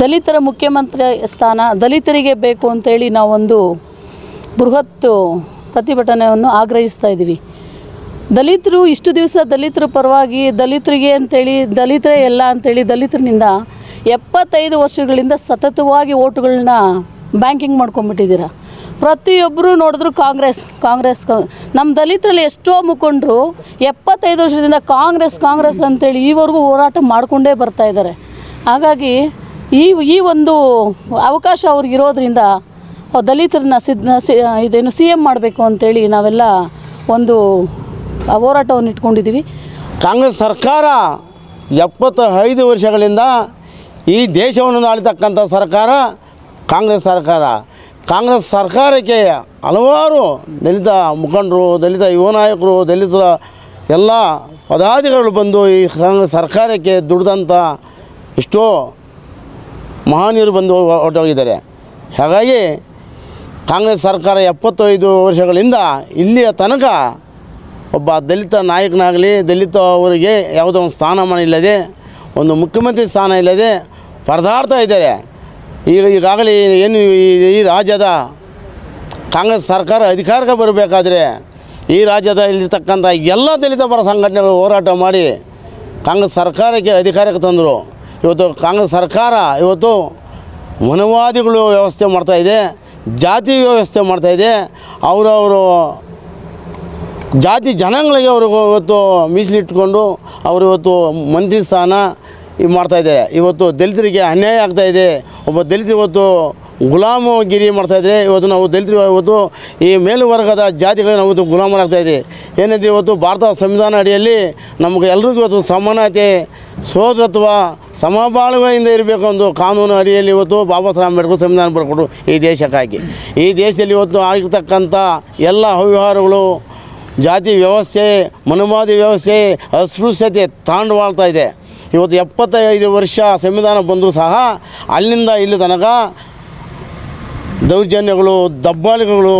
ದಲಿತರ ಮುಖ್ಯಮಂತ್ರಿ ಸ್ಥಾನ, ದಲಿತರಿಗೆ ಬೇಕು ಅಂತೇಳಿ ನಾವೊಂದು ಬೃಹತ್ ಪ್ರತಿಭಟನೆಯನ್ನು ಆಗ್ರಹಿಸ್ತಾ ಇದ್ದೀವಿ. ದಲಿತರು ಇಷ್ಟು ದಿವಸ ದಲಿತರ ಪರವಾಗಿ ದಲಿತರಿಗೆ ಅಂತೇಳಿ, ದಲಿತರೇ ಎಲ್ಲ ಅಂತೇಳಿ ದಲಿತರಿನಿಂದ ಎಪ್ಪತ್ತೈದು ವರ್ಷಗಳಿಂದ ಸತತವಾಗಿ ಓಟುಗಳನ್ನ ಬ್ಯಾಂಕಿಂಗ್ ಮಾಡ್ಕೊಂಬಿಟ್ಟಿದ್ದೀರ ಪ್ರತಿಯೊಬ್ಬರು ನೋಡಿದ್ರು ಕಾಂಗ್ರೆಸ್ ಕಾಂಗ್ರೆಸ್ ನಮ್ಮ ದಲಿತರಲ್ಲಿ ಎಷ್ಟೋ ಮುಖಂಡರು ಎಪ್ಪತ್ತೈದು ವರ್ಷದಿಂದ ಕಾಂಗ್ರೆಸ್ ಕಾಂಗ್ರೆಸ್ ಅಂತೇಳಿ ಈವರೆಗೂ ಹೋರಾಟ ಮಾಡಿಕೊಂಡೇ ಬರ್ತಾ ಇದ್ದಾರೆ. ಹಾಗಾಗಿ ಈ ಈ ಒಂದು ಅವಕಾಶ ಅವ್ರಿಗೆ ಇರೋದ್ರಿಂದ ದಲಿತರನ್ನ ಸಿದ್ ಇದೇನು ಸಿ ಎಂ ಮಾಡಬೇಕು ಅಂತೇಳಿ ನಾವೆಲ್ಲ ಒಂದು ಹೋರಾಟವನ್ನು ಇಟ್ಕೊಂಡಿದ್ದೀವಿ. ಕಾಂಗ್ರೆಸ್ ಸರ್ಕಾರ ಎಪ್ಪತ್ತ ಐದು ವರ್ಷಗಳಿಂದ ಈ ದೇಶವನ್ನು ಆಳ್ತಕ್ಕಂಥ ಸರ್ಕಾರ ಕಾಂಗ್ರೆಸ್ ಸರ್ಕಾರ. ಕಾಂಗ್ರೆಸ್ ಸರ್ಕಾರಕ್ಕೆ ಹಲವಾರು ದಲಿತ ಮುಖಂಡರು, ದಲಿತ ಯುವ ನಾಯಕರು, ದಲಿತರ ಎಲ್ಲ ಪದಾಧಿಕಾರಿಗಳು ಬಂದು ಈ ಕಾಂಗ್ರೆಸ್ ಸರ್ಕಾರಕ್ಕೆ ದುಡಿದಂಥ ಎಷ್ಟೋ ಮಹನೀಯರು ಬಂದು ಹೊರಟೋಗಿದ್ದಾರೆ ಹಾಗಾಗಿ ಕಾಂಗ್ರೆಸ್ ಸರ್ಕಾರ ಎಪ್ಪತ್ತೈದು ವರ್ಷಗಳಿಂದ ಇಲ್ಲಿಯ ತನಕ ಒಬ್ಬ ದಲಿತ ನಾಯಕನಾಗಲಿ, ದಲಿತ ಅವರಿಗೆ ಯಾವುದೋ ಒಂದು ಸ್ಥಾನಮಾನ ಇಲ್ಲದೆ, ಒಂದು ಮುಖ್ಯಮಂತ್ರಿ ಸ್ಥಾನ ಇಲ್ಲದೆ ಪರದಾಡ್ತಾ ಇದ್ದಾರೆ. ಈಗ, ಈಗಾಗಲೇ ಏನು ಈ- ರಾಜ್ಯದ ಕಾಂಗ್ರೆಸ್ ಸರ್ಕಾರ ಅಧಿಕಾರಕ್ಕೆ ಬರಬೇಕಾದ್ರೆ ಈ ರಾಜ್ಯದ ಇಲ್ಲಿರ್ತಕ್ಕಂಥ ಎಲ್ಲ ದಲಿತ ಪರ ಸಂಘಟನೆಗಳು ಹೋರಾಟ ಮಾಡಿ ಕಾಂಗ್ರೆಸ್ ಸರ್ಕಾರಕ್ಕೆ ಅಧಿಕಾರಕ್ಕೆ ತಂದರು. ಇವತ್ತು ಕಾಂಗ್ರೆಸ್ ಸರ್ಕಾರ ಇವತ್ತು ಮನವಾದಿಗಳು ವ್ಯವಸ್ಥೆ ಮಾಡ್ತಾಯಿದೆ ಜಾತಿ ವ್ಯವಸ್ಥೆ ಮಾಡ್ತಾಯಿದೆ ಅವರವರು ಜಾತಿ ಜನಾಂಗಗಳಿಗೆ ಅವರು ಇವತ್ತು ಮೀಸಲಿಟ್ಕೊಂಡು ಅವರು ಇವತ್ತು ಮಂತ್ರಿ ಸ್ಥಾನ ಮಾಡ್ತಾಯಿದ್ದಾರೆ ಇವತ್ತು ದಲಿತರಿಗೆ ಅನ್ಯಾಯ ಆಗ್ತಾಯಿದೆ ಒಬ್ಬ ದಲಿತರು ಇವತ್ತು ಗುಲಾಮಗಿರಿ ಮಾಡ್ತಾಯಿದ್ರೆ ಇವತ್ತು ನಾವು ದಲಿತರು, ಇವತ್ತು ಈ ಮೇಲುವರ್ಗದ ಜಾತಿಗಳೇ ನಾವು ಇವತ್ತು ಗುಲಾಮರಾಗ್ತಾಯಿದೆ ಏನಂದರೆ ಇವತ್ತು ಭಾರತ ಸಂವಿಧಾನ ಅಡಿಯಲ್ಲಿ ನಮಗೆ ಎಲ್ರಿಗೂ ಇವತ್ತು ಸಮಾನತೆ ಸೋದರತ್ವ ಸಮಬಾಳ್ವೆಯಿಂದ ಇರಬೇಕು ಒಂದು ಕಾನೂನು ಅಡಿಯಲ್ಲಿ ಇವತ್ತು ಬಾಬಾ ಸಾಹೇಬ್ ಅಂಬೇಡ್ಕರ್ ಸಂವಿಧಾನ ಬರ್ಕೊಟ್ಟು ಈ ದೇಶಕ್ಕಾಗಿ. ಈ ದೇಶದಲ್ಲಿ ಇವತ್ತು ಆಗಿರ್ತಕ್ಕಂಥ ಎಲ್ಲ ಅವ್ಯವಹಾರಗಳು, ಜಾತಿ ವ್ಯವಸ್ಥೆ ಮನುಮಾದಿ ವ್ಯವಸ್ಥೆ, ಅಸ್ಪೃಶ್ಯತೆ ತಾಂಡವಾಳ್ತಾ ಇದೆ. ಇವತ್ತು ಎಪ್ಪತ್ತೈದು ವರ್ಷ ಸಂವಿಧಾನ ಬಂದರೂ ಸಹ ಅಲ್ಲಿಂದ ಇಲ್ಲಿ ತನಕ ದೌರ್ಜನ್ಯಗಳು ದಬ್ಬಾಳಿಕೆಗಳು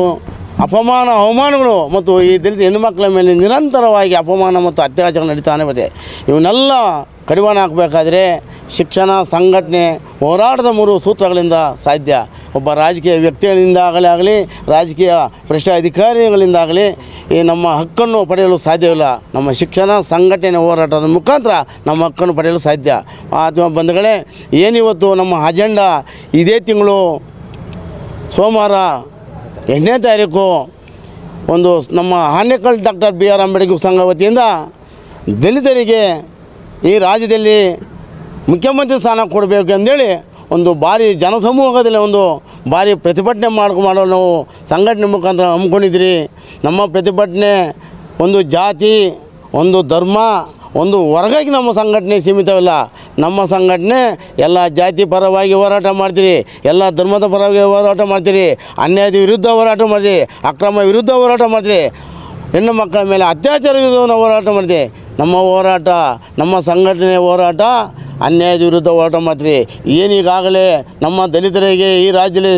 ಅಪಮಾನ, ಅವಮಾನಗಳು ಮತ್ತು ಈ ದಲಿತ ಹೆಣ್ಣುಮಕ್ಕಳ ಮೇಲೆ ನಿರಂತರವಾಗಿ ಅಪಮಾನ ಮತ್ತು ಅತ್ಯಾಚಾರ ನಡೀತಾನೆ ಇದೆ ಇವನ್ನೆಲ್ಲ ಕಡಿವಾಣ ಹಾಕಬೇಕಾದ್ರೆ ಶಿಕ್ಷಣ, ಸಂಘಟನೆ, ಹೋರಾಟದ ಮೂರು ಸೂತ್ರಗಳಿಂದ ಸಾಧ್ಯ. ಒಬ್ಬ ರಾಜಕೀಯ ವ್ಯಕ್ತಿಗಳಿಂದ ಆಗಲೇ ಆಗಲಿ, ರಾಜಕೀಯ ಭ್ರಷ್ಟ ಅಧಿಕಾರಿಗಳಿಂದಾಗಲಿ ಈ ನಮ್ಮ ಹಕ್ಕನ್ನು ಪಡೆಯಲು ಸಾಧ್ಯವಿಲ್ಲ ನಮ್ಮ ಶಿಕ್ಷಣ ಸಂಘಟನೆ ಹೋರಾಟದ ಮುಖಾಂತರ ನಮ್ಮ ಹಕ್ಕನ್ನು ಪಡೆಯಲು ಸಾಧ್ಯ. ಆತ್ಮ ಬಂಧುಗಳೇ, ಏನಿವತ್ತು ನಮ್ಮ ಅಜೆಂಡಾ ಇದೇ ತಿಂಗಳು ಸೋಮವಾರ ಎಂಟನೇ ತಾರೀಕು ಒಂದು ನಮ್ಮ Anekal doctor B R Ambedkar ಸಂಘ ವತಿಯಿಂದ ದಲಿತರಿಗೆ ಈ ರಾಜ್ಯದಲ್ಲಿ ಮುಖ್ಯಮಂತ್ರಿ ಸ್ಥಾನ ಕೊಡಬೇಕು ಅಂದೇಳಿ ಒಂದು ಭಾರಿ ಜನಸಮೂಹದಲ್ಲಿ ಒಂದು ಭಾರಿ ಪ್ರತಿಭಟನೆ ಮಾಡ್ಕೊ ಮಾಡೋ ನಾವು ಸಂಘಟನೆ ಮುಖಾಂತರ ಹಮ್ಮಿಕೊಂಡಿದ್ರಿ ನಮ್ಮ ಪ್ರತಿಭಟನೆ ಒಂದು ಜಾತಿ, ಒಂದು ಧರ್ಮ ಒಂದು ವರ್ಗಕ್ಕೆ ನಮ್ಮ ಸಂಘಟನೆ ಸೀಮಿತವಿಲ್ಲ. ನಮ್ಮ ಸಂಘಟನೆ ಎಲ್ಲ ಜಾತಿ ಪರವಾಗಿ ಹೋರಾಟ ಮಾಡ್ತೀರಿ, ಎಲ್ಲ ಧರ್ಮದ ಪರವಾಗಿ ಹೋರಾಟ ಮಾಡ್ತೀರಿ, ಅನ್ಯಾಯದ ವಿರುದ್ಧ ಹೋರಾಟ ಮಾಡ್ತೀರಿ, ಅಕ್ರಮ ವಿರುದ್ಧ ಹೋರಾಟ ಮಾಡ್ತೀರಿ. ಹೆಣ್ಣು ಮಕ್ಕಳ ಮೇಲೆ ಅತ್ಯಾಚಾರ ವಿರುದ್ಧ ಹೋರಾಟ ಮಾಡ್ತೀವಿ. ನಮ್ಮ ಹೋರಾಟ, ನಮ್ಮ ಸಂಘಟನೆ ಹೋರಾಟ, ಅನ್ಯಾಯದ ವಿರುದ್ಧ ಹೋರಾಟ ಮಾಡ್ತೀವಿ. ಏನೀಗಾಗಲೇ ನಮ್ಮ ದಲಿತರಿಗೆ ಈ ರಾಜ್ಯದಲ್ಲಿ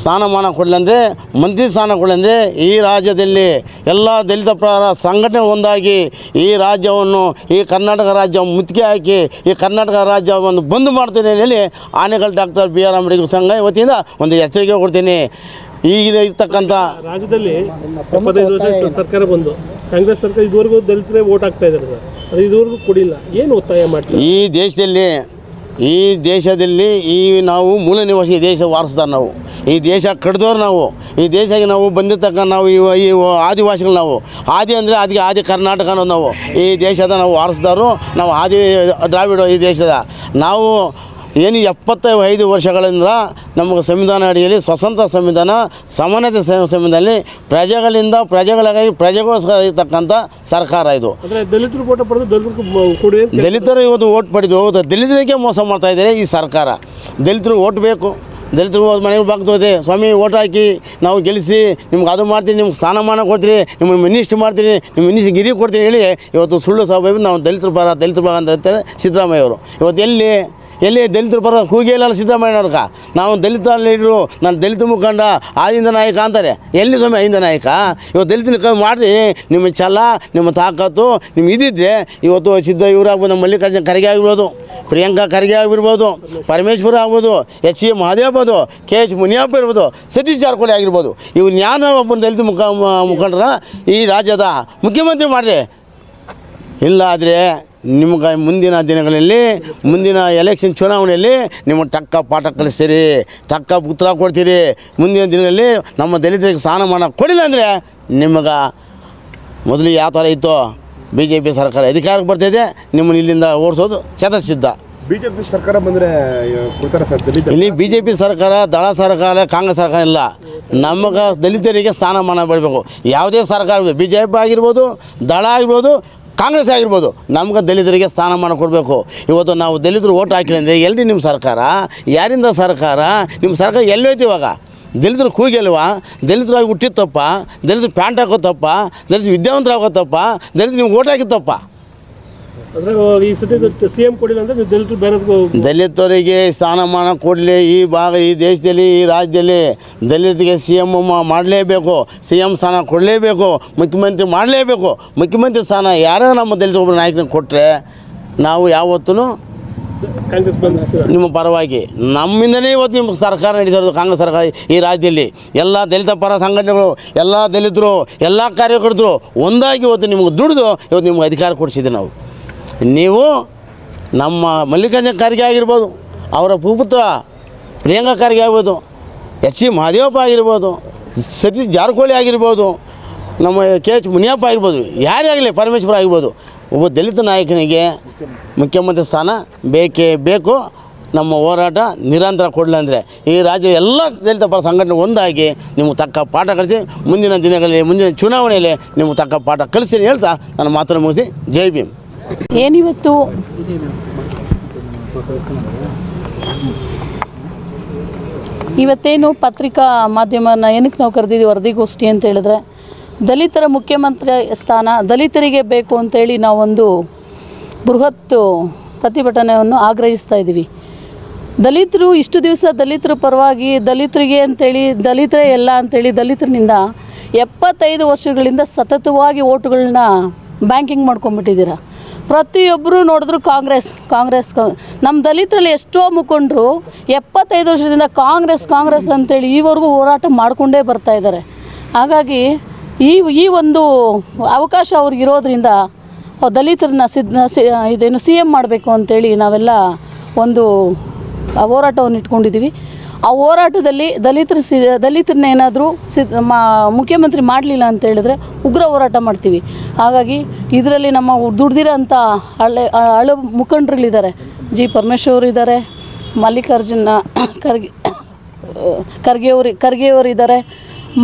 ಸ್ಥಾನಮಾನ ಕೊಡಲಂದರೆ ಮಂತ್ರಿ ಸ್ಥಾನ ಕೊಡಲಂದರೆ ಈ ರಾಜ್ಯದಲ್ಲಿ ಎಲ್ಲ ದಲಿತ ಪ್ರಕಾರ ಸಂಘಟನೆ ಒಂದಾಗಿ ಈ ರಾಜ್ಯವನ್ನು, ಈ ಕರ್ನಾಟಕ ರಾಜ್ಯ ಮುತ್ತಿಗೆ ಹಾಕಿ, ಈ ಕರ್ನಾಟಕ ರಾಜ್ಯವನ್ನು ಬಂದ್ ಮಾಡ್ತೀನಿ ಹೇಳಿ ಆನೆಗಳ ಡಾಕ್ಟರ್ ಬಿ ಆರ್ ಅಂಬೇಡ್ಕರ್ ಸಂಘ ವತಿಯಿಂದ ಒಂದು ಎಚ್ಚರಿಕೆ ಕೊಡ್ತೀನಿ. ಈಗಿನ ಇರ್ತಕ್ಕಂಥ ರಾಜ್ಯದಲ್ಲಿ ಸರ್ಕಾರ ಬಂದು ಕಾಂಗ್ರೆಸ್ ಸರ್ಕಾರ ಇದುವರೆಗೂ ದಲಿತರೇ ವೋಟ್ ಆಗ್ತಾ ಇದ್ದಾರೆ ಸರ್. ಅದು ಇದುವರೆಗೂ ಕೊಡಿಲ್ಲ. ಏನು ಒತ್ತಾಯ ಮಾಡ್ತಾರೆ? ಈ ದೇಶದಲ್ಲಿ ಈ ದೇಶದಲ್ಲಿ ಈ ನಾವು ಮೂಲ ನಿವಾಸಿ ದೇಶ ವಾರಸ್ದಾರ ನಾವು. ಈ ದೇಶ ಕಡ್ದವ್ರು ನಾವು. ಈ ದೇಶಕ್ಕೆ ನಾವು ಬಂದಿರ್ತಕ್ಕ ನಾವು ಇವ ಈ ಆದಿವಾಸಿಗಳು ನಾವು. ಆದಿ ಅಂದರೆ ಅದಕ್ಕೆ ಆದಿ ಕರ್ನಾಟಕ ನಾವು. ಈ ದೇಶದ ನಾವು ವಾರಸ್ದಾರು, ನಾವು ಆದಿ ದ್ರಾವಿಡ ಈ ದೇಶದ. ನಾವು ಏನು ಎಪ್ಪತ್ತೈದು ಐದು ವರ್ಷಗಳಿಂದ ನಮಗೆ ಸಂವಿಧಾನ ಅಡಿಯಲ್ಲಿ ಸ್ವತಂತ್ರ ಸಂವಿಧಾನ ಸಮಾನತೆ ಸಂವಿಧಾನದಲ್ಲಿ ಪ್ರಜೆಗಳಿಂದ ಪ್ರಜೆಗಳಿಗಾಗಿ ಪ್ರಜೆಗೋಸ್ಕರ ಇರ್ತಕ್ಕಂಥ ಸರ್ಕಾರ ಇದು. ಅಂದ್ರೆ ದಲಿತರು ಫೋಟೋ ಪಡೆದು ದಲಿತರು ಇವತ್ತು ಓಟ್ ಪಡೆದು ಹೋಗುತ್ತೆ. ದಲಿತರಿಗೆ ಮೋಸ ಮಾಡ್ತಾ ಇದ್ದಾರೆ ಈ ಸರ್ಕಾರ. ದಲಿತರು ಓಟ್ ಬೇಕು. ದಲಿತರು ಮನೆಗೆ ಬಾಗ್ತೋದೆ ಸ್ವಾಮಿ ಓಟ್ ಹಾಕಿ ನಾವು ಗೆಲ್ಲಿಸಿ ನಿಮ್ಗೆ ಅದು ಮಾಡ್ತೀನಿ ನಿಮ್ಗೆ ಸ್ಥಾನಮಾನ ಕೊಡ್ತೀರಿ ನಿಮ್ಗೆ ಮಿನಿಸ್ಟ್ರ್ ಮಾಡ್ತೀನಿ ನಿಮ್ಮ ಮಿನಿಸ್ಟ್ರ್ ಗಿರಿ ಕೊಡ್ತೀನಿ ಹೇಳಿ ಇವತ್ತು ಸುಳ್ಳು ಸಭೆ ನಾವು ದಲಿತರು ಬರ ದಲಿತರು ಬರ ಅಂತ ಹೇಳ್ತಾರೆ ಸಿದ್ದರಾಮಯ್ಯ ಅವರು. ಇವತ್ತು ಎಲ್ಲಿ ಎಲ್ಲಿ ದಲಿತರು ಬರೋ ಕೂಗಿ ಇಲ್ಲ ನಾವು ದಲಿತ ಲೀಡ್ರು ನಾನು ದಲಿತ ಮುಖಂಡ, ಆದಿಂದ ನಾಯಕ ಅಂತಾರೆ. ಎಲ್ಲಿ ಸ್ವಾಮಿ ಆಯಿಂದ ನಾಯಕ? ಇವತ್ತು ದಲಿತನ ಕೈ ಮಾಡಿ ನಿಮ್ಮ ಛಲ, ನಿಮ್ಮ ತಾಕತ್ತು, ನಿಮ್ಮ ಇದಿದ್ರೆ ಇವತ್ತು ಸಿದ್ಧ ಇವರಾಗ್ಬೋದು, ನಮ್ಮ ಮಲ್ಲಿಕಾರ್ಜುನ ಖರ್ಗೆ ಆಗಿರ್ಬೋದು, ಪ್ರಿಯಾಂಕಾ ಖರ್ಗೆ ಆಗಿರ್ಬೋದು, ಪರಮೇಶ್ವರ ಆಗ್ಬೋದು, ಎಚ್ ಸಿ ಮಹದೇವ್ ಆಗ್ಬೋದು, ಕೆ ಎಚ್ ಮುನಿಯಪ್ಪ ಇರ್ಬೋದು ಸತೀಶ್ ಜಾರಕಿಹೊಳಿ ಆಗಿರ್ಬೋದು. ಇವ್ರು ಜ್ಞಾನ ಒಬ್ಬನ ದಲಿತ ಮುಖ, ಮುಖಂಡರ ಈ ರಾಜ್ಯದ ಮುಖ್ಯಮಂತ್ರಿ ಮಾಡಿರಿ. ಇಲ್ಲ ಆದರೆ ನಿಮ್ಗೆ ಮುಂದಿನ ದಿನಗಳಲ್ಲಿ ಮುಂದಿನ ಎಲೆಕ್ಷನ್ ಚುನಾವಣೆಯಲ್ಲಿ ನಿಮ್ಮ ತಕ್ಕ ಪಾಠ ಕಲಿಸ್ತೀರಿ ತಕ್ಕ ಉತ್ತರ ಕೊಡ್ತೀರಿ. ಮುಂದಿನ ದಿನಗಳಲ್ಲಿ ನಮ್ಮ ದಲಿತರಿಗೆ ಸ್ಥಾನಮಾನ ಕೊಡಿಲ್ಲ ಅಂದರೆ ನಿಮಗೆ ಮೊದಲು ಯಾವ ಥರ ಇತ್ತು ಬಿ ಜೆ ಪಿ ಸರ್ಕಾರ ಅಧಿಕಾರಕ್ಕೆ ಬರ್ತಿದೆ ನಿಮ್ಮನ್ನು ಇಲ್ಲಿಂದ ಓಡಿಸೋದು ಚತಸಿದ್ಧ ಬಿಜೆಪಿ ಸರ್ಕಾರ ಬಂದ್ರೆ ಇಲ್ಲಿ ಬಿ ಜೆ ಪಿ ಸರ್ಕಾರ ದಳ ಸರ್ಕಾರ ಕಾಂಗ್ರೆಸ್ ಸರ್ಕಾರ ಇಲ್ಲ. ನಮಗೆ ದಲಿತರಿಗೆ ಸ್ಥಾನಮಾನ ಬಿಡಬೇಕು. ಯಾವುದೇ ಸರ್ಕಾರ ಬಿ ಜೆ ಪಿ ಆಗಿರ್ಬೋದು ದಳ ಆಗಿರ್ಬೋದು ಕಾಂಗ್ರೆಸ್ ಆಗಿರ್ಬೋದು, ನಮ್ಗೆ ದಲಿತರಿಗೆ ಸ್ಥಾನಮಾನ ಕೊಡಬೇಕು. ಇವತ್ತು ನಾವು ದಲಿತರು ಓಟ್ ಹಾಕಿಲ್ಲ ಅಂದರೆ ಎಲ್ಲಿ ನಿಮ್ಮ ಸರ್ಕಾರ? ಯಾರಿಂದ ಸರ್ಕಾರ? ನಿಮ್ಮ ಸರ್ಕಾರ ಎಲ್ಲಿ ಹೋಯ್ತು ಇವಾಗ? ದಲಿತರು ಕೂಗಿಲ್ವಾ? ದಲಿತರಾಗಿ ಹುಟ್ಟಿತ್ತಪ್ಪ ದಲಿತರು ಪ್ಯಾಂಟ್ ಹಾಕೋತಪ್ಪ ದಲಿತ ದಲಿತರು ದಲಿತ ತಪ್ಪ? ದಲಿತರು ನೀವು ಓಟ್ ಹಾಕಿದ ತಪ್ಪ? ಅಂದ್ರೆ ಈ ಸತಿ ಸಿ ಎಂ ಕೊಡಿಲ್ಲ ಅಂದ್ರೆ ನೀವು ದಲಿತರು ಬೇರೆ ದಲಿತರಿಗೆ ಸ್ಥಾನಮಾನ ಕೊಡಲಿ ಈ ಭಾಗ ಈ ದೇಶದಲ್ಲಿ ಈ ರಾಜ್ಯದಲ್ಲಿ ದಲಿತರಿಗೆ ಸಿ ಎಂ ಮಾಡಲೇಬೇಕು ಸಿ ಎಂ ಸ್ಥಾನ ಕೊಡಲೇಬೇಕು ಮುಖ್ಯಮಂತ್ರಿ ಮಾಡಲೇಬೇಕು. ಮುಖ್ಯಮಂತ್ರಿ ಸ್ಥಾನ ಯಾರೋ ನಮ್ಮ ದಲಿತ ಒಬ್ಬರು ನಾಯಕನಿಗೆ ಕೊಟ್ಟರೆ ನಾವು ಯಾವತ್ತೂ ನಿಮ್ಮ ಪರವಾಗಿ. ನಮ್ಮಿಂದಲೇ ಇವತ್ತು ನಿಮ್ಮ ಸರ್ಕಾರ ನಡೀತಿರೋದು ಕಾಂಗ್ರೆಸ್ ಸರ್ಕಾರ ಈ ರಾಜ್ಯದಲ್ಲಿ. ಎಲ್ಲ ದಲಿತ ಪರ ಸಂಘಟನೆಗಳು ಎಲ್ಲ ದಲಿತರು ಎಲ್ಲ ಕಾರ್ಯಕರ್ತರು ಒಂದಾಗಿ ಇವತ್ತು ನಿಮ್ಗೆ ದುಡಿದು ಇವತ್ತು ನಿಮ್ಗೆ ಅಧಿಕಾರ ಕೊಡಿಸಿದ್ದೆ ನಾವು. ನೀವು ನಮ್ಮ ಮಲ್ಲಿಕಾರ್ಜುನ ಖರ್ಗೆ ಆಗಿರ್ಬೋದು, ಅವರ ಭೂಪುತ್ರ ಪ್ರಿಯಾಂಕಾ ಖರ್ಗೆ ಆಗ್ಬೋದು ಎಚ್ ಸಿ ಮಹದೇವಪ್ಪ ಆಗಿರ್ಬೋದು, ಸತೀಶ್ ಜಾರಕಿಹೊಳಿ ಆಗಿರ್ಬೋದು, ನಮ್ಮ ಕೆ ಎಚ್ ಮುನಿಯಪ್ಪ ಆಗಿರ್ಬೋದು, ಯಾರೇ ಆಗಲಿ ಪರಮೇಶ್ವರ ಆಗಿರ್ಬೋದು, ಒಬ್ಬ ದಲಿತ ನಾಯಕನಿಗೆ ಮುಖ್ಯಮಂತ್ರಿ ಸ್ಥಾನ ಬೇಕೇ ಬೇಕು. ನಮ್ಮ ಹೋರಾಟ ನಿರಂತರ ಕೊಡಲಂದರೆ ಈ ರಾಜ್ಯ ಎಲ್ಲ ದಲಿತ ಪರ ಸಂಘಟನೆ ಒಂದಾಗಿ ನಿಮಗೆ ತಕ್ಕ ಪಾಠ ಕಲಿಸಿ, ಮುಂದಿನ ದಿನಗಳಲ್ಲಿ, ಮುಂದಿನ ಚುನಾವಣೆಯಲ್ಲಿ ನಿಮಗೆ ತಕ್ಕ ಪಾಠ ಕಲಿಸಿ ಹೇಳ್ತಾ ನನ್ನ ಮಾತನ್ನು ಮುಗಿಸಿ. ಜೈ ಭೀಮ್. ಏನಿವತ್ತು? ಇವತ್ತೇನು ಪತ್ರಿಕಾ ಮಾಧ್ಯಮನ ಏನಕ್ಕೆ ನಾವು ಕರೆದಿದ್ದೀವಿ? ವರದಿಗೋಷ್ಠಿ ಅಂತ ಹೇಳಿದ್ರೆ, ದಲಿತರ ಮುಖ್ಯಮಂತ್ರಿ ಸ್ಥಾನ, ದಲಿತರಿಗೆ ಬೇಕು ಅಂತೇಳಿ ನಾವೊಂದು ಬೃಹತ್ ಪ್ರತಿಭಟನೆಯನ್ನು ಆಗ್ರಹಿಸ್ತಾ ಇದ್ದೀವಿ. ದಲಿತರು ಇಷ್ಟು ದಿವಸ ದಲಿತರ ಪರವಾಗಿ, ದಲಿತರಿಗೆ ಅಂತೇಳಿ ದಲಿತರೇ ಎಲ್ಲ ಅಂತೇಳಿ ದಲಿತರಿಂದ ಎಪ್ಪತ್ತೈದು ವರ್ಷಗಳಿಂದ ಸತತವಾಗಿ ಓಟುಗಳನ್ನ ಬ್ಯಾಂಕಿಂಗ್ ಮಾಡ್ಕೊಂಡ್ಬಿಟ್ಟಿದ್ದೀರ? ಪ್ರತಿಯೊಬ್ಬರು ನೋಡಿದ್ರು ಕಾಂಗ್ರೆಸ್ ಕಾಂಗ್ರೆಸ್ ನಮ್ಮ ದಲಿತರಲ್ಲಿ ಎಷ್ಟೋ ಮುಖಂಡರು ಎಪ್ಪತ್ತೈದು ವರ್ಷದಿಂದ ಕಾಂಗ್ರೆಸ್ ಕಾಂಗ್ರೆಸ್ ಅಂತೇಳಿ ಈವರೆಗೂ ಹೋರಾಟ ಮಾಡಿಕೊಂಡೇ ಬರ್ತಾ ಇದ್ದಾರೆ. ಹಾಗಾಗಿ ಈ ಈ ಒಂದು ಅವಕಾಶ ಅವ್ರಿಗೆ ಇರೋದ್ರಿಂದ ದಲಿತರನ್ನ ಸಿದ್ ಇದೇನು ಸಿ ಎಂ ಮಾಡಬೇಕು ಅಂತೇಳಿ ನಾವೆಲ್ಲ ಒಂದು ಹೋರಾಟವನ್ನು ಇಟ್ಕೊಂಡಿದ್ದೀವಿ ಆ ಹೋರಾಟದಲ್ಲಿ ದಲಿತರ ಸಿ, ದಲಿತರನ್ನ ಏನಾದರೂ ಸಿ, ಮಾ, ಮುಖ್ಯಮಂತ್ರಿ ಮಾಡಲಿಲ್ಲ ಅಂತ ಹೇಳಿದ್ರೆ ಉಗ್ರ ಹೋರಾಟ ಮಾಡ್ತೀವಿ. ಹಾಗಾಗಿ ಇದರಲ್ಲಿ ನಮ್ಮ ದುಡ್ದಿರೋಂಥ ಹಳೆ ಹಳೆ ಮುಖಂಡರುಗಳಿದ್ದಾರೆ. ಜಿ ಪರಮೇಶ್ವರ್ ಇದ್ದಾರೆ, ಮಲ್ಲಿಕಾರ್ಜುನ ಖರ್ಗೆ ಖರ್ಗೆಯವರು ಅವರು, ಖರ್ಗೆ ಅವರು ಇದ್ದಾರೆ,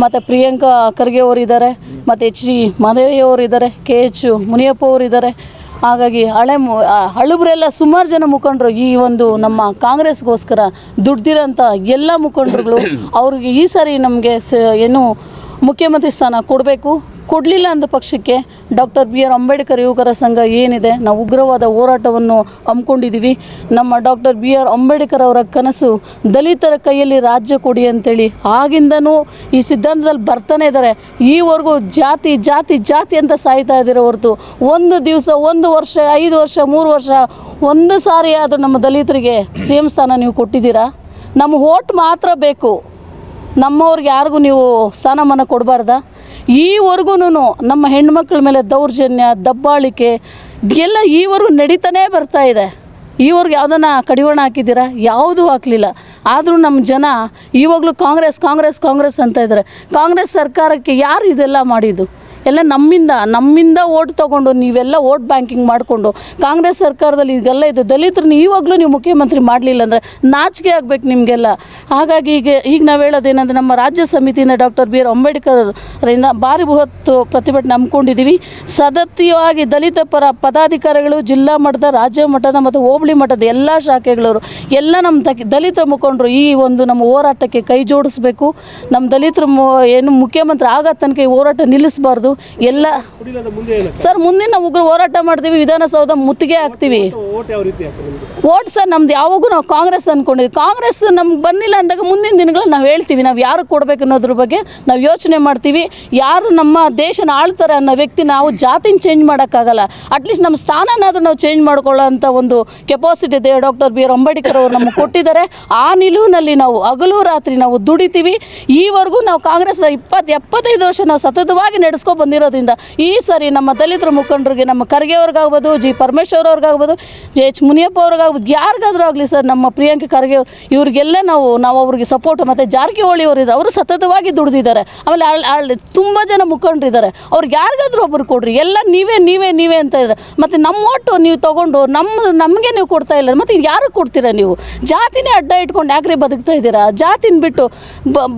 ಮತ್ತು ಪ್ರಿಯಾಂಕಾ ಖರ್ಗೆ ಇದ್ದಾರೆ, ಮತ್ತು ಎಚ್ ಜಿ ಮಾದೇವಿಯವರು ಇದ್ದಾರೆ, ಕೆ ಎಚ್ ಮುನಿಯಪ್ಪ ಅವರು ಇದ್ದಾರೆ. ಹಾಗಾಗಿ ಹಳೆ ಮು ಆ ಸುಮಾರು ಜನ ಮುಖಂಡರು ಈ ಒಂದು ನಮ್ಮ ಕಾಂಗ್ರೆಸ್ಗೋಸ್ಕರ ದುಡ್ದಿರೋಂಥ ಎಲ್ಲ ಮುಖಂಡರುಗಳು, ಅವ್ರಿಗೆ ಈ ಸಾರಿ ನಮಗೆ ಸ ಏನು ಮುಖ್ಯಮಂತ್ರಿ ಸ್ಥಾನ ಕೊಡಬೇಕು. ಕೊಡಲಿಲ್ಲ ಅಂದ ಪಕ್ಷಕ್ಕೆ ಡಾಕ್ಟರ್ ಬಿ ಆರ್ ಅಂಬೇಡ್ಕರ್ ಯುವಕರ ಸಂಘ ಏನಿದೆ? ನಾವು ಉಗ್ರವಾದ ಹೋರಾಟವನ್ನು ಹಮ್ಮಿಕೊಂಡಿದ್ದೀವಿ. ನಮ್ಮ ಡಾಕ್ಟರ್ ಬಿ ಆರ್ ಅಂಬೇಡ್ಕರ್ ಅವರ ಕನಸು ದಲಿತರ ಕೈಯಲ್ಲಿ ರಾಜ್ಯ ಕೊಡಿ ಅಂತೇಳಿ ಆಗಿಂದನೂ ಈ ಸಿದ್ಧಾಂತದಲ್ಲಿ ಬರ್ತಾನೆ ಇದ್ದಾರೆ. ಈವರೆಗೂ ಜಾತಿ ಜಾತಿ ಜಾತಿ ಅಂತ ಸಾಯ್ತಾ ಇದ್ದೀರ ಹೊರತು ಒಂದು ದಿವಸ, ಒಂದು ವರ್ಷ, ಐದು ವರ್ಷ, ಮೂರು ವರ್ಷ, ಒಂದು ಸಾರಿ ಆದರೂ ನಮ್ಮ ದಲಿತರಿಗೆ ಸಿ ಎಂ ಸ್ಥಾನ ನೀವು ಕೊಟ್ಟಿದ್ದೀರಾ? ನಮ್ಮ ಓಟ್ ಮಾತ್ರ ಬೇಕು. ನಮ್ಮವ್ರಿಗೆ ಯಾರಿಗೂ ನೀವು ಸ್ಥಾನಮಾನ ಕೊಡಬಾರ್ದಾ? ಈವರೆಗೂ ನಮ್ಮ ಹೆಣ್ಮಕ್ಳ ಮೇಲೆ ದೌರ್ಜನ್ಯ, ದಬ್ಬಾಳಿಕೆ ಎಲ್ಲ ಈವರೆಗೂ ನಡೀತಾನೇ ಬರ್ತಾ ಇದೆ. ಈವರೆಗೆ ಯಾವುದನ್ನ ಕಡಿವಾಣ ಹಾಕಿದ್ದೀರಾ? ಯಾವುದೂ ಹಾಕಲಿಲ್ಲ. ಆದರೂ ನಮ್ಮ ಜನ ಇವಾಗಲೂ ಕಾಂಗ್ರೆಸ್ ಕಾಂಗ್ರೆಸ್ ಕಾಂಗ್ರೆಸ್ ಅಂತ ಇದ್ದಾರೆ. ಕಾಂಗ್ರೆಸ್ ಸರ್ಕಾರಕ್ಕೆ ಯಾರು ಇದೆಲ್ಲ ಮಾಡಿದ್ದು? ಎಲ್ಲ ನಮ್ಮಿಂದ ನಮ್ಮಿಂದ ಓಟ್ ತಗೊಂಡು, ನೀವೆಲ್ಲ ಓಟ್ ಬ್ಯಾಂಕಿಂಗ್ ಮಾಡಿಕೊಂಡು, ಕಾಂಗ್ರೆಸ್ ಸರ್ಕಾರದಲ್ಲಿ ಇದೆಲ್ಲ ಇದು. ದಲಿತರನ್ನ ಇವಾಗಲೂ ನೀವು ಮುಖ್ಯಮಂತ್ರಿ ಮಾಡಲಿಲ್ಲ ಅಂದರೆ ನಾಚಿಕೆ ಆಗಬೇಕು ನಿಮಗೆಲ್ಲ. ಹಾಗಾಗಿ ಈಗ ಈಗ ನಾವು ಹೇಳೋದೇನಂದ್ರೆ ನಮ್ಮ ರಾಜ್ಯ ಸಮಿತಿಯಿಂದ ಡಾಕ್ಟರ್ ಬಿ ಆರ್ ಅಂಬೇಡ್ಕರ್ ರಿಂದ ಭಾರಿ ಬೃಹತ್ ಪ್ರತಿಭಟನೆ ಹಮ್ಮಿಕೊಂಡಿದ್ದೀವಿ. ಸದಸ್ಯವಾಗಿ ದಲಿತ ಪರ ಪದಾಧಿಕಾರಿಗಳು, ಜಿಲ್ಲಾ ಮಟ್ಟದ, ರಾಜ್ಯ ಮಟ್ಟದ ಮತ್ತು ಹೋಬಳಿ ಮಟ್ಟದ ಎಲ್ಲ ಶಾಖೆಗಳವರು, ಎಲ್ಲ ನಮ್ಮ ದಲಿತ ಮುಖಂಡರು ಈ ಒಂದು ನಮ್ಮ ಹೋರಾಟಕ್ಕೆ ಕೈ ಜೋಡಿಸ್ಬೇಕು. ನಮ್ಮ ದಲಿತರು ಏನು ಮುಖ್ಯಮಂತ್ರಿ ಆಗ ತನಕ ಈ ಹೋರಾಟ ನಿಲ್ಲಿಸಬಾರ್ದು. ಎಲ್ಲ ಸರ್ ಮುಂದೆ ನಾವು ಉಗ್ರ ಹೋರಾಟ ಮಾಡ್ತೀವಿ ವಿಧಾನಸೌಧ ಮುತ್ತಿಗೆ ಹಾಕ್ತೀವಿ. ಓಟ್ ಸರ್ ನಮ್ದು ಯಾವಾಗೂ ನಾವು ಕಾಂಗ್ರೆಸ್ ಅಂದ್ಕೊಂಡಿದ್ವಿ ಕಾಂಗ್ರೆಸ್ ನಮ್ಗೆ ಬಂದಿಲ್ಲ ಅಂದಾಗ ಮುಂದಿನ ದಿನಗಳಲ್ಲಿ ನಾವು ಹೇಳ್ತೀವಿ ನಾವು ಯಾರು ಕೊಡಬೇಕು ಅನ್ನೋದ್ರ ಬಗ್ಗೆ ನಾವು ಯೋಚನೆ ಮಾಡ್ತೀವಿ. ಯಾರು ನಮ್ಮ ದೇಶನ ಆಳ್ತಾರೆ ಅನ್ನೋ ವ್ಯಕ್ತಿ ನಾವು ಜಾತಿನ ಚೇಂಜ್ ಮಾಡೋಕ್ಕಾಗಲ್ಲ. ಅಟ್ಲೀಸ್ಟ್ ನಮ್ಮ ಸ್ಥಾನನಾದರೂ ನಾವು ಚೇಂಜ್ ಮಾಡ್ಕೊಳ್ಳೋ ಅಂಥ ಒಂದು ಕೆಪಾಸಿಟಿ ಇದೆ. ಡಾಕ್ಟರ್ ಬಿ ಆರ್ ಅಂಬೇಡ್ಕರ್ ಅವರು ನಮಗೆ ಕೊಟ್ಟಿದ್ದಾರೆ. ಆ ನಿಲುವಿನಲ್ಲಿ ನಾವು ಹಗಲು ರಾತ್ರಿ ನಾವು ದುಡಿತೀವಿ. ಈವರೆಗೂ ನಾವು ಕಾಂಗ್ರೆಸ್ ಇಪ್ಪತ್ತು ಎಪ್ಪತ್ತೈದು ವರ್ಷ ನಾವು ಸತತವಾಗಿ ನಡೆಸ್ಕೊ ಬಂದಿರೋದ್ರಿಂದ ಈ ಸರಿ ನಮ್ಮ ದಲಿತರ ಮುಖಂಡರಿಗೆ, ನಮ್ಮ ಖರ್ಗೆ ಅವ್ರಿಗಾಗ್ಬೋದು ಜಿ ಪರಮೇಶ್ವರ್ ಅವ್ರಿಗಾಗ್ಬೋದು, ಜೆ ಎಚ್ ಮುನಿಯಪ್ಪ ಅವ್ರಿಗಾಗ್ಬೋದು, ಯಾರಿಗಾದ್ರೂ ಆಗಲಿ ಸರ್, ನಮ್ಮ ಪ್ರಿಯಾಂಕ ಖರ್ಗೆ ಇವರಿಗೆಲ್ಲ ನಾವು ನಾವು ಅವ್ರಿಗೆ ಸಪೋರ್ಟ್ ಮತ್ತು ಜಾರಕಿಹೊಳಿ ಅವರಿದ್ದ ಅವರು ಸತತವಾಗಿ ದುಡಿದಿದ್ದಾರೆ. ಆಮೇಲೆ ಆಳ್ ತುಂಬ ಜನ ಮುಖಂಡರಿದ್ದಾರೆ. ಅವ್ರಿಗೆ ಯಾರಿಗಾದ್ರೂ ಒಬ್ಬರು ಕೊಡ್ರಿ. ಎಲ್ಲ ನೀವೇ ನೀವೇ ನೀವೇ ಅಂತ ಇದ್ದಾರೆ. ಮತ್ತು ನಮ್ಮ ಒಟ್ಟು ನೀವು ತೊಗೊಂಡು ನಮ್ಮ ನಮಗೆ ನೀವು ಕೊಡ್ತಾ ಇಲ್ಲ. ಮತ್ತು ಯಾರು ಕೊಡ್ತೀರಾ ನೀವು? ಜಾತಿನೇ ಅಡ್ಡ ಇಟ್ಕೊಂಡು ಯಾಕ್ರಿ ಬದುಕ್ತಾ ಇದ್ದೀರಾ? ಜಾತಿನ ಬಿಟ್ಟು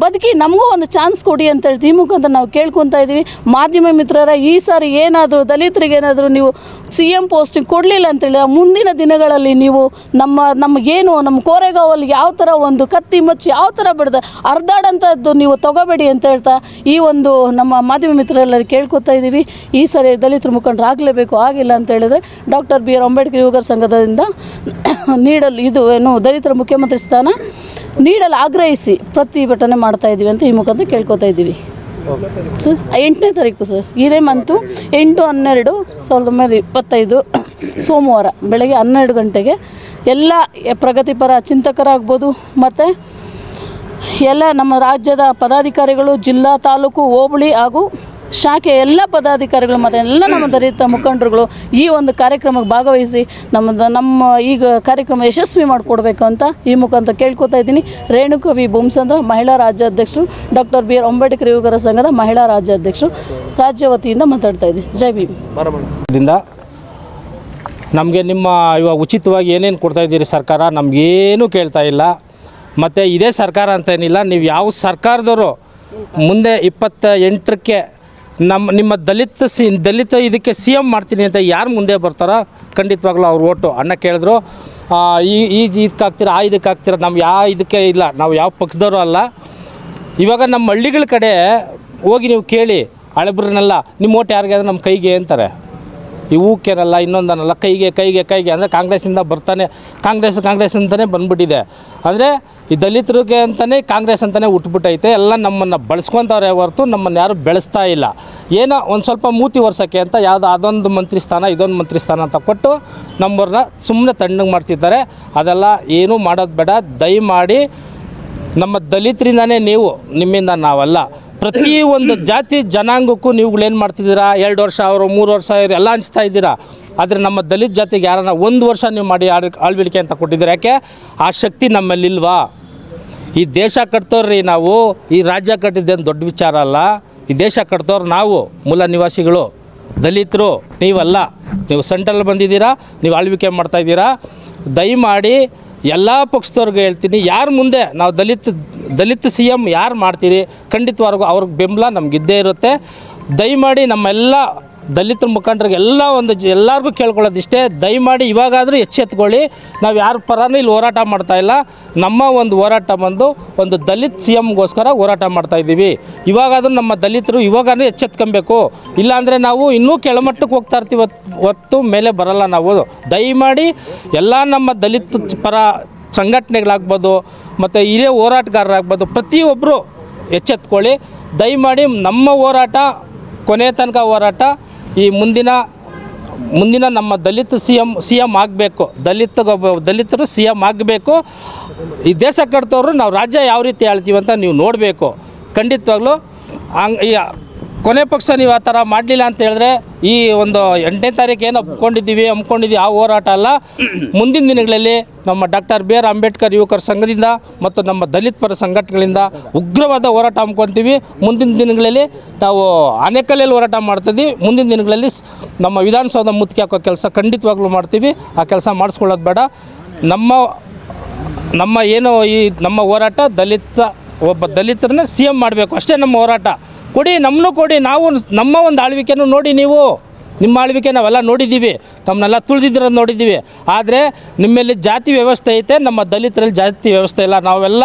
ಬದುಕಿ ನಮಗೂ ಒಂದು ಚಾನ್ಸ್ ಕೊಡಿ ಅಂತ ಹೇಳ್ತೀವಿ. ಈ ಮುಖಾಂತರ ನಾವು ಕೇಳ್ಕೊತಾ ಇದ್ದೀವಿ. ಮಾಧ್ಯಮ ಮಿತ್ರರ, ಈ ಸಾರಿ ಏನಾದರೂ ದಲಿತರಿಗೆ ಏನಾದರೂ ನೀವು ಸಿ ಎಂ ಪೋಸ್ಟಿಂಗ್ ಕೊಡಲಿಲ್ಲ ಅಂತೇಳಿ ಮುಂದಿನ ದಿನಗಳಲ್ಲಿ ನೀವು ನಮ್ಮ, ನಮಗೇನು, ನಮ್ಮ ಕೋರೆಗಾವಲ್ಲಿ ಯಾವ ಥರ ಒಂದು ಕತ್ತಿ ಮಚ್ಚಿ ಯಾವ ಥರ ಬಿಡ್ದ ಅರ್ಧಾಡಂಥದ್ದು ನೀವು ತಗೋಬೇಡಿ ಅಂತ ಹೇಳ್ತಾ ಈ ಒಂದು ನಮ್ಮ ಮಾಧ್ಯಮ ಮಿತ್ರರೆಲ್ಲರೂ ಕೇಳ್ಕೊತಾ ಇದ್ದೀವಿ. ಈ ಸಾರಿ ದಲಿತರು ಮುಖಂಡರು ಆಗಲೇಬೇಕು, ಆಗಿಲ್ಲ ಅಂತ ಹೇಳಿದ್ರೆ ಡಾಕ್ಟರ್ ಬಿ ಆರ್ ಅಂಬೇಡ್ಕರ್ ಯುವಕರ ಸಂಘದಿಂದ ನೀಡಲು, ಇದು ಏನು ದಲಿತರ ಮುಖ್ಯಮಂತ್ರಿ ಸ್ಥಾನ ನೀಡಲು ಆಗ್ರಹಿಸಿ ಪ್ರತಿಭಟನೆ ಮಾಡ್ತಾ ಇದ್ದೀವಿ ಅಂತ ಈ ಮುಖಾಂತರ ಕೇಳ್ಕೊತಾ ಇದ್ದೀವಿ. ಸರ್, ಎಂಟನೇ ತಾರೀಕು ಸರ್. ಇದೇ ಮಂತು ಎಂಟು ಹನ್ನೆರಡು ಸಾವಿರದ ಒಂಬೈನೂರ ಇಪ್ಪತ್ತೈದು ಸೋಮವಾರ ಬೆಳಗ್ಗೆ ಹನ್ನೆರಡು ಗಂಟೆಗೆ ಎಲ್ಲ ಪ್ರಗತಿಪರ ಚಿಂತಕರಾಗ್ಬೋದು. ಮತ್ತು ಎಲ್ಲ ನಮ್ಮ ರಾಜ್ಯದ ಪದಾಧಿಕಾರಿಗಳು ಜಿಲ್ಲಾ ತಾಲೂಕು ಹೋಬಳಿ ಹಾಗೂ ಶಾಖೆ ಎಲ್ಲ ಪದಾಧಿಕಾರಿಗಳು ಮತ್ತು ಎಲ್ಲ ನಮ್ಮ ದಲಿತ ಮುಖಂಡರುಗಳು ಈ ಒಂದು ಕಾರ್ಯಕ್ರಮಕ್ಕೆ ಭಾಗವಹಿಸಿ ನಮ್ಮದು ನಮ್ಮ ಈಗ ಕಾರ್ಯಕ್ರಮ ಯಶಸ್ವಿ ಮಾಡಿಕೊಡ್ಬೇಕು ಅಂತ ಈ ಮುಖಾಂತರ ಕೇಳ್ಕೊತಾ ಇದ್ದೀನಿ. ರೇಣುಕಾ ವಿ. ಭೂಮಸಂದ್ರ, ಮಹಿಳಾ ರಾಜ್ಯಾಧ್ಯಕ್ಷರು, ಡಾಕ್ಟರ್ ಬಿ. ಆರ್. ಅಂಬೇಡ್ಕರ್ ಯುವಕರ ಸಂಘದ ಮಹಿಳಾ ರಾಜ್ಯಾಧ್ಯಕ್ಷರು ರಾಜ್ಯ ವತಿಯಿಂದ ಮಾತಾಡ್ತಾ ಇದ್ದೀನಿ. ಜೈ ಭೀಮ್. ನಮಗೆ ನಿಮ್ಮ ಇವಾಗ ಉಚಿತವಾಗಿ ಏನೇನು ಕೊಡ್ತಾ ಇದ್ದೀರಿ ಸರ್ಕಾರ? ನಮಗೇನು ಕೇಳ್ತಾ ಇಲ್ಲ. ಮತ್ತು ಇದೇ ಸರ್ಕಾರ ಅಂತ ಏನಿಲ್ಲ. ನೀವು ಯಾವ ಸರ್ಕಾರದವರು ಮುಂದೆ ಇಪ್ಪತ್ತ ಎಂಟಕ್ಕೆ ನಮ್ಮ ನಿಮ್ಮ ದಲಿತ ಸಿ ದಲಿತ ಇದಕ್ಕೆ ಸಿ ಎಂ ಮಾಡ್ತೀನಿ ಅಂತ ಯಾರು ಮುಂದೆ ಬರ್ತಾರೋ ಖಂಡಿತವಾಗ್ಲೂ ಅವ್ರು ಓಟು. ಅಣ್ಣ ಕೇಳಿದ್ರು ಈ ಈ ಇದಕ್ಕೆ ಹಾಕ್ತೀರ ಆ ಇದಕ್ಕೆ ಹಾಕ್ತೀರಾ ನಾವು ಯಾವ ಇದಕ್ಕೆ ಇಲ್ಲ, ನಾವು ಯಾವ ಪಕ್ಷದವರು ಅಲ್ಲ. ಇವಾಗ ನಮ್ಮ ಹಳ್ಳಿಗಳ ಕಡೆ ಹೋಗಿ ನೀವು ಕೇಳಿ, ಹಳಬ್ರನ್ನೆಲ್ಲ, ನಿಮ್ಮ ಓಟ್ ಯಾರಿಗೆ ನಮ್ಮ ಕೈಗೆ ಅಂತಾರೆ. ಈ ಊಕೇನಲ್ಲ ಇನ್ನೊಂದನ್ನಲ್ಲ ಕೈಗೆ ಕೈಗೆ ಕೈಗೆ ಅಂದರೆ ಕಾಂಗ್ರೆಸ್ಸಿಂದ ಬರ್ತಾನೆ, ಕಾಂಗ್ರೆಸ್ ಕಾಂಗ್ರೆಸ್ ಅಂತಲೇ ಬಂದ್ಬಿಟ್ಟಿದೆ. ಅಂದರೆ ಈ ದಲಿತರಿಗೆ ಅಂತಲೇ ಕಾಂಗ್ರೆಸ್ ಅಂತಲೇ ಹುಟ್ಬಿಟ್ಟೈತೆ ಎಲ್ಲ ನಮ್ಮನ್ನು ಬಳಸ್ಕೊತವ್ರೆ ಹೊರತು ನಮ್ಮನ್ನು ಯಾರು ಬೆಳೆಸ್ತಾ ಇಲ್ಲ. ಏನೋ ಒಂದು ಸ್ವಲ್ಪ ಮೂತಿ ವರ್ಷಕ್ಕೆ ಅಂತ ಯಾವುದೋ ಅದೊಂದು ಮಂತ್ರಿ ಸ್ಥಾನ, ಇದೊಂದು ಮಂತ್ರಿ ಸ್ಥಾನ ಅಂತ ಕೊಟ್ಟು ನಮ್ಮವ್ರನ್ನ ಸುಮ್ಮನೆ ತಣ್ಣಗೆ ಮಾಡ್ತಿದ್ದಾರೆ. ಅದೆಲ್ಲ ಏನೂ ಮಾಡೋದು ಬೇಡ. ದಯಮಾಡಿ ನಮ್ಮ ದಲಿತರಿಂದನೇ ನೀವು, ನಿಮ್ಮಿಂದ ನಾವಲ್ಲ. ಪ್ರತಿ ಒಂದು ಜಾತಿ ಜನಾಂಗಕ್ಕೂ ನೀವುಗಳೇನು ಮಾಡ್ತಿದ್ದೀರಾ? ಎರಡು ವರ್ಷ ಅವರು, ಮೂರು ವರ್ಷ ಅವರು ಎಲ್ಲ ಹಂಚ್ತಾ ಇದ್ದೀರಾ? ಆದರೆ ನಮ್ಮ ದಲಿತ ಜಾತಿಗೆ ಯಾರನ್ನ ಒಂದು ವರ್ಷ ನೀವು ಮಾಡಿ ಆಳ್ ಆಳ್ವಿಕೆ ಅಂತ ಕೊಟ್ಟಿದ್ದೀರಾ? ಯಾಕೆ? ಆ ಶಕ್ತಿ ನಮ್ಮಲ್ಲಿಲ್ವಾ ಈ ದೇಶ ಕಟ್ತೋರ್ರಿ ನಾವು, ಈ ರಾಜ್ಯ ಕಟ್ಟಿದ್ದೇನು ದೊಡ್ಡ ವಿಚಾರ ಅಲ್ಲ. ಈ ದೇಶ ಕಟ್ತವ್ರು ನಾವು, ಮೂಲ ನಿವಾಸಿಗಳು, ದಲಿತರು, ನೀವಲ್ಲ. ನೀವು ಸೆಂಟ್ರಲ್ ಬಂದಿದ್ದೀರಾ, ನೀವು ಆಳ್ವಿಕೆ ಮಾಡ್ತಾ ಇದ್ದೀರಾ. ದಯಮಾಡಿ ಎಲ್ಲ ಪಕ್ಷದವ್ರಿಗೆ ಹೇಳ್ತೀನಿ, ಯಾರು ಮುಂದೆ ನಾವು ದಲಿತ ದಲಿತ ಸಿ ಎಂ ಯಾರು ಮಾಡ್ತೀರಿ ಖಂಡಿತವಾಗೂ ಅವ್ರಿಗೆ ಬೆಂಬಲ ನಮಗಿದ್ದೇ ಇರುತ್ತೆ. ದಯಮಾಡಿ ನಮ್ಮೆಲ್ಲ ದಲಿತ ಮುಖಂಡರಿಗೆ ಎಲ್ಲ ಒಂದು ಎಲ್ಲರಿಗೂ ಕೇಳ್ಕೊಳ್ಳೋದಿಷ್ಟೇ ದಯಮಾಡಿ ಇವಾಗಾದರೂ ಎಚ್ಚೆತ್ಕೊಳ್ಳಿ ನಾವು ಯಾರ ಪರನೂ ಇಲ್ಲಿ ಹೋರಾಟ ಮಾಡ್ತಾ ಇಲ್ಲ. ನಮ್ಮ ಒಂದು ಹೋರಾಟ ಬಂದು ಒಂದು ದಲಿತ ಸಿ ಎಮ್ಗೋಸ್ಕರ ಹೋರಾಟ ಮಾಡ್ತಾ ಇದ್ದೀವಿ. ಇವಾಗಾದರೂ ನಮ್ಮ ದಲಿತರು ಇವಾಗಾದ್ರೂ ಎಚ್ಚೆತ್ಕೊಬೇಕು ಇಲ್ಲಾಂದರೆ ನಾವು ಇನ್ನೂ ಕೆಳಮಟ್ಟಕ್ಕೆ ಹೋಗ್ತಾ ಇರ್ತೀವಿ ಹೊತ್- ಹೊತ್ತು ಮೇಲೆ ಬರಲ್ಲ ನಾವು. ದಯಮಾಡಿ ಎಲ್ಲ ನಮ್ಮ ದಲಿತ ಪರ ಸಂಘಟನೆಗಳಾಗ್ಬೋದು, ಮತ್ತು ಹಿರಿಯ ಹೋರಾಟಗಾರರಾಗ್ಬೋದು ಪ್ರತಿಯೊಬ್ಬರು ಎಚ್ಚೆತ್ಕೊಳ್ಳಿ. ದಯಮಾಡಿ ನಮ್ಮ ಹೋರಾಟ ಕೊನೆ ತನಕ ಹೋರಾಟ. ಈ ಮುಂದಿನ ಮುಂದಿನ ನಮ್ಮ ದಲಿತ ಸಿ ಎಂ ಸಿ ಎಂ ಆಗಬೇಕು. ದಲಿತ ದಲಿತರು ಸಿ ಎಂ ಆಗಬೇಕು. ಈ ದೇಶ ಕಟ್ತವ್ರು ನಾವು ರಾಜ್ಯ ಯಾವ ರೀತಿ ಹೇಳ್ತೀವಿ ಅಂತ ನೀವು ನೋಡಬೇಕು. ಖಂಡಿತವಾಗ್ಲೂ, ಹಂಗೆ ಕೊನೆ ಪಕ್ಷ ನೀವು ಆ ಥರ ಮಾಡಲಿಲ್ಲ ಅಂತ ಹೇಳಿದ್ರೆ ಈ ಒಂದು ಎಂಟನೇ ತಾರೀಕು ಏನು ಒಪ್ಕೊಂಡಿದ್ದೀವಿ ಆ ಹೋರಾಟ ಅಲ್ಲ. ಮುಂದಿನ ದಿನಗಳಲ್ಲಿ ನಮ್ಮ ಡಾಕ್ಟರ್ ಬಿ ಆರ್ ಅಂಬೇಡ್ಕರ್ ಯುವಕರ ಸಂಘದಿಂದ ಮತ್ತು ನಮ್ಮ ದಲಿತ ಪರ ಸಂಘಟನೆಗಳಿಂದ ಉಗ್ರವಾದ ಹೋರಾಟ ಹಮ್ಮಿಕೊತೀವಿ. ಮುಂದಿನ ದಿನಗಳಲ್ಲಿ ನಾವು ಆನೆಕಲ್ಲಲ್ಲಿ ಹೋರಾಟ ಮಾಡ್ತಿದ್ವಿ. ಮುಂದಿನ ದಿನಗಳಲ್ಲಿ ನಮ್ಮ ವಿಧಾನಸೌಧ ಮುತ್ತಿಗೆ ಹಾಕೋ ಕೆಲಸ ಖಂಡಿತವಾಗ್ಲೂ ಮಾಡ್ತೀವಿ. ಆ ಕೆಲಸ ಮಾಡಿಸ್ಕೊಳ್ಳೋದು ಬೇಡ. ನಮ್ಮ ನಮ್ಮ ಏನು ಈ ನಮ್ಮ ಹೋರಾಟ ದಲಿತ, ಒಬ್ಬ ದಲಿತರನ್ನ ಸಿ ಎಂ ಮಾಡಬೇಕು. ಅಷ್ಟೇ ನಮ್ಮ ಹೋರಾಟ. ಕೊಡಿ ನಮ್ಮನ್ನು ಕೊಡಿ, ನಾವು ನಮ್ಮ ಒಂದು ಆಳ್ವಿಕೆನೂ ನೋಡಿ ನೀವು. ನಿಮ್ಮ ಆಳ್ವಿಕೆ ನಾವೆಲ್ಲ ನೋಡಿದ್ದೀವಿ ನಮ್ಮನ್ನೆಲ್ಲ ತುಳಿದಿರೋದು ನೋಡಿದ್ದೀವಿ. ಆದರೆ ನಿಮ್ಮಲ್ಲಿ ಜಾತಿ ವ್ಯವಸ್ಥೆ ಐತೆ, ನಮ್ಮ ದಲಿತರಲ್ಲಿ ಜಾತಿ ವ್ಯವಸ್ಥೆ ಇಲ್ಲ. ನಾವೆಲ್ಲ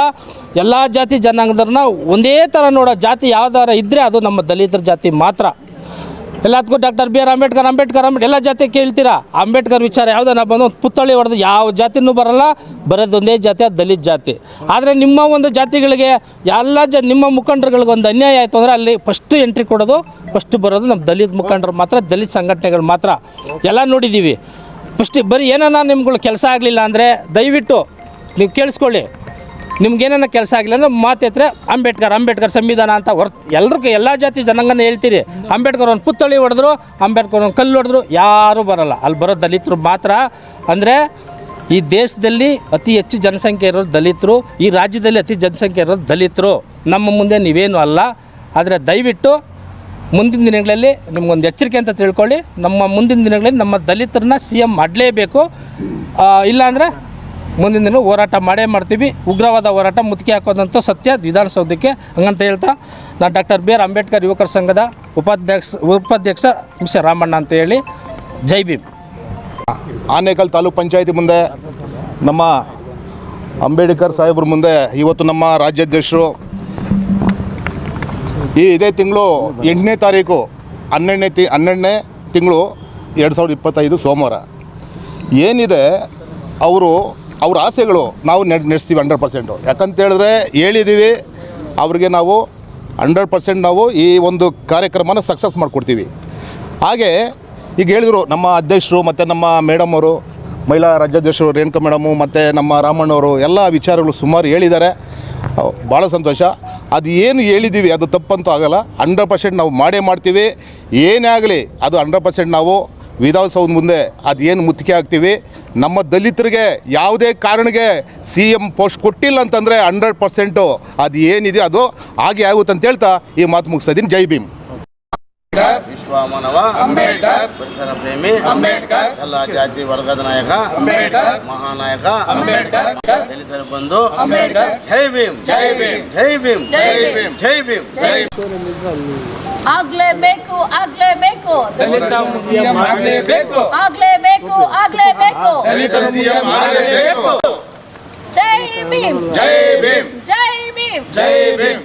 ಎಲ್ಲ ಜಾತಿ ಜನಾಂಗದವ್ರನ್ನ ಒಂದೇ ಥರ ನೋಡೋ ಜಾತಿ ಯಾವ್ದಾರ ಇದ್ದರೆ ಅದು ನಮ್ಮ ದಲಿತರ ಜಾತಿ ಮಾತ್ರ. ಎಲ್ಲದಕ್ಕೂ doctor B R Ambedkar Ambedkar ಅಂಬೇಡ್ ಎಲ್ಲ ಜಾತಿ ಕೇಳ್ತೀರಾ? ಅಂಬೇಡ್ಕರ್ ವಿಚಾರ ಯಾವುದನ್ನ ಬಂದು ಒಂದು ಪುತ್ಥಳಿ ಹೊಡೆದು ಯಾವ ಜಾತಿನೂ ಬರಲ್ಲ ಬರೋದೊಂದೇ ಜಾತಿ, ಅದು ದಲಿತ ಜಾತಿ. ಆದರೆ ನಿಮ್ಮ ಒಂದು ಜಾತಿಗಳಿಗೆ ಎಲ್ಲ ಜ, ನಿಮ್ಮ ಮುಖಂಡರುಗಳಿಗೆ ಒಂದು ಅನ್ಯಾಯ ಆಯಿತು ಅಂದರೆ ಅಲ್ಲಿ ಫಸ್ಟು ಎಂಟ್ರಿ ಕೊಡೋದು ಫಸ್ಟ್ ಬರೋದು ನಮ್ಮ ದಲಿತ ಮುಖಂಡರು ಮಾತ್ರ, ದಲಿತ ಸಂಘಟನೆಗಳು ಮಾತ್ರ. ಎಲ್ಲ ನೋಡಿದ್ದೀವಿ. ಫಸ್ಟ್ ಬರೀ ಏನನ್ನ ನಿಮ್ಗಳು ಕೆಲಸ ಆಗಲಿಲ್ಲ ಅಂದರೆ ದಯವಿಟ್ಟು ನೀವು ಕೇಳಿಸ್ಕೊಳ್ಳಿ. ನಿಮ್ಗೇನ ಕೆಲಸ ಆಗಿಲ್ಲ ಅಂದ್ರೆ ಮಾತೆತ್ರೆ, ಅಂಬೇಡ್ಕರ್ ಅಂಬೇಡ್ಕರ್ ಸಂವಿಧಾನ ಅಂತ ಹೊರ್ತು ಎಲ್ರಿಗೂ ಎಲ್ಲ ಜಾತಿ ಜನಾಂಗನ ಹೇಳ್ತೀರಿ. ಅಂಬೇಡ್ಕರ್ ಒಂದು ಪುತ್ಥಳಿ ಹೊಡೆದ್ರು, ಅಂಬೇಡ್ಕರ್ ಒಂದು ಕಲ್ಲು ಹೊಡೆದ್ರು, ಯಾರೂ ಬರಲ್ಲ. ಅಲ್ಲಿ ಬರೋ ದಲಿತರು ಮಾತ್ರ. ಅಂದರೆ ಈ ದೇಶದಲ್ಲಿ ಅತಿ ಹೆಚ್ಚು ಜನಸಂಖ್ಯೆ ಇರೋದು ದಲಿತರು, ಈ ರಾಜ್ಯದಲ್ಲಿ ಅತಿ ಜನಸಂಖ್ಯೆ ಇರೋದು ದಲಿತರು. ನಮ್ಮ ಮುಂದೆ ನೀವೇನು ಅಲ್ಲ. ಆದರೆ ದಯವಿಟ್ಟು ಮುಂದಿನ ದಿನಗಳಲ್ಲಿ ನಿಮ್ಗೊಂದು ಎಚ್ಚರಿಕೆ ಅಂತ ತಿಳ್ಕೊಳ್ಳಿ. ನಮ್ಮ ಮುಂದಿನ ದಿನಗಳಲ್ಲಿ ನಮ್ಮ ದಲಿತರನ್ನ ಸಿ ಎಂ ಮಾಡಲೇಬೇಕು. ಇಲ್ಲಾಂದರೆ ಮುಂದಿನ ದಿನ ಹೋರಾಟ ಮಾಡೇ ಮಾಡ್ತೀವಿ. ಉಗ್ರವಾದ ಹೋರಾಟ ಮುತ್ತಿಗೆ ಹಾಕೋದಂತ ಸತ್ಯ. ವಿಧಾನಸೌಧಕ್ಕೆ ಹಂಗಂತ ಹೇಳ್ತಾ ನಾನು ಡಾಕ್ಟರ್ ಬಿ ಆರ್ ಅಂಬೇಡ್ಕರ್ ಯುವಕರ ಸಂಘದ ಉಪಾಧ್ಯಕ್ಷ ಉಪಾಧ್ಯಕ್ಷ ಮಿಸ್ಟರ್ ರಾಮಣ್ಣ ಅಂತ ಹೇಳಿ. ಜೈ ಭೀಮ್. ಆನೇಕಲ್ ತಾಲೂಕ್ ಪಂಚಾಯತಿ ಮುಂದೆ ನಮ್ಮ ಅಂಬೇಡ್ಕರ್ ಸಾಹೇಬ್ರ ಮುಂದೆ ಇವತ್ತು ನಮ್ಮ ರಾಜ್ಯಾಧ್ಯಕ್ಷರು ಈ ಇದೇ ತಿಂಗಳು ಎಂಟನೇ ತಾರೀಕು ಹನ್ನೆರಡನೇ ತಿ, ಹನ್ನೆರಡನೇ ತಿಂಗಳು ಎರಡು ಸಾವಿರದ ಇಪ್ಪತ್ತೈದು ಸೋಮವಾರ. ಏನಿದೆ, ಅವರು ಅವ್ರ ಆಸೆಗಳು ನಾವು ನೆಡ್, ನಡೆಸ್ತೀವಿ ಹಂಡ್ರೆಡ್ ಪರ್ಸೆಂಟು ಯಾಕಂತೇಳಿದ್ರೆ ಹೇಳಿದ್ದೀವಿ ಅವ್ರಿಗೆ ನಾವು ಹಂಡ್ರೆಡ್ ಪರ್ಸೆಂಟ್ ನಾವು ಈ ಒಂದು ಕಾರ್ಯಕ್ರಮನ ಸಕ್ಸಸ್ ಮಾಡಿಕೊಡ್ತೀವಿ. ಹಾಗೆ ಈಗ ಹೇಳಿದರು ನಮ್ಮ ಅಧ್ಯಕ್ಷರು ಮತ್ತು ನಮ್ಮ ಮೇಡಮ್ ಅವರು, ಮಹಿಳಾ ರಾಜ್ಯಾಧ್ಯಕ್ಷರು ರೇಣುಕಾ ಮೇಡಮು ಮತ್ತು ನಮ್ಮ ರಾಮಣ್ಣವರು ಎಲ್ಲ ವಿಚಾರಗಳು ಸುಮಾರು ಹೇಳಿದ್ದಾರೆ. ಭಾಳ ಸಂತೋಷ. ಅದು ಏನು ಹೇಳಿದ್ದೀವಿ ಅದು ತಪ್ಪಂತೂ ಆಗಲ್ಲ. ಹಂಡ್ರೆಡ್ ಪರ್ಸೆಂಟ್ ನಾವು ಮಾಡೇ ಮಾಡ್ತೀವಿ. ಏನೇ ಆಗಲಿ, ಅದು ಹಂಡ್ರೆಡ್ ಪರ್ಸೆಂಟ್ ನಾವು ವಿಧಾನಸೌಧ ಮುಂದೆ ಅದೇನು ಮುತ್ತಿಗೆ ಹಾಕ್ತೀವಿ. ನಮ್ಮ ದಲಿತರಿಗೆ ಯಾವುದೇ ಕಾರಣಕ್ಕೆ ಸಿ ಎಂ ಪೋಸ್ಟ್ ಕೊಟ್ಟಿಲ್ಲ ಅಂತಂದರೆ ಹಂಡ್ರೆಡ್ ಪರ್ಸೆಂಟು ಅದು ಏನಿದೆ ಅದು ಹಾಗೆ ಆಗುತ್ತೆ ಅಂತ ಹೇಳ್ತಾ ಈ ಮಾತು ಮುಗಿಸ್ತಾ ಜೈ ಭೀಮ್. ಮಾನವ ಅಂಬೇಡ್ಕರ್ ಪರಿಸರ ಪ್ರೇಮಿ ಅಂಬೇಡ್ಕರ್ ಎಲ್ಲ ಜಾತಿ ವರ್ಗದ ನಾಯಕ ಅಂಬೇಡ್ಕರ್ ಮಹಾನಾಯಕ ಅಂಬೇಡ್ಕರ್ ದಲಿತರ ಬಂಧು ಅಂಬೇಡ್ಕರ್ ಜೈ ಭೀಮ್ ಜೈ ಭೀಮ್ ಜೈ ಭೀಮ್ ಜೈ ಭೀಮ್ ಜೈ ಭೀಮ್ ಜೈ ಆಗ್ಲೇಬೇಕು ಆಗ್ಲೇಬೇಕು ಆಗ್ಲೇಬೇಕು ಆಗ್ಲೇಬೇಕು ಜೈ ಭೀಮ್ ಜೈ ಭೀಮ್ ಜೈ ಭೀಮ್ ಜೈ ಭೀಮ್